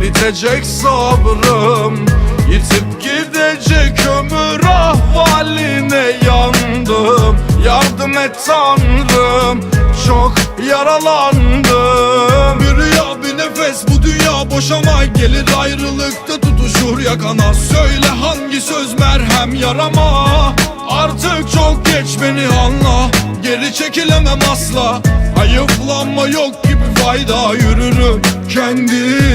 bitecek sabrım Yitip gidecek ömür ahvaline yandım. Yardım et tanrım çok yaralandım. Bir rüya bir nefes bu dünya boşama. Gelir ayrılıkta tutuşur yakana. Söyle hangi söz merhem yarama. Artık çok geç beni anla. Geri çekilemem asla. Hayıflanma yok gibi fayda. Yürürüm kendi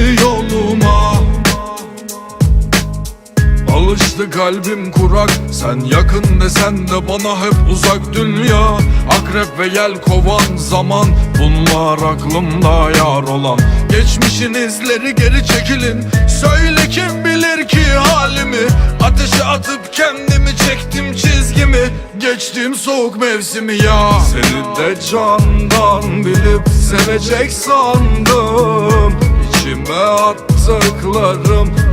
Alıştı kalbim kurak Sen yakın desen de bana hep uzak dünya. Akrep ve yel kovan zaman Bunlar aklımda yar olan. Geçmişin izleri geri çekilin Söyle kim bilir ki halimi? Ateşe atıp kendimi çektim çizgimi. Geçtim soğuk mevsimi ya. Seni de candan bilip sevecek sandım. İçime attıklarım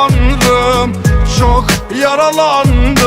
tanrım çok yaralandım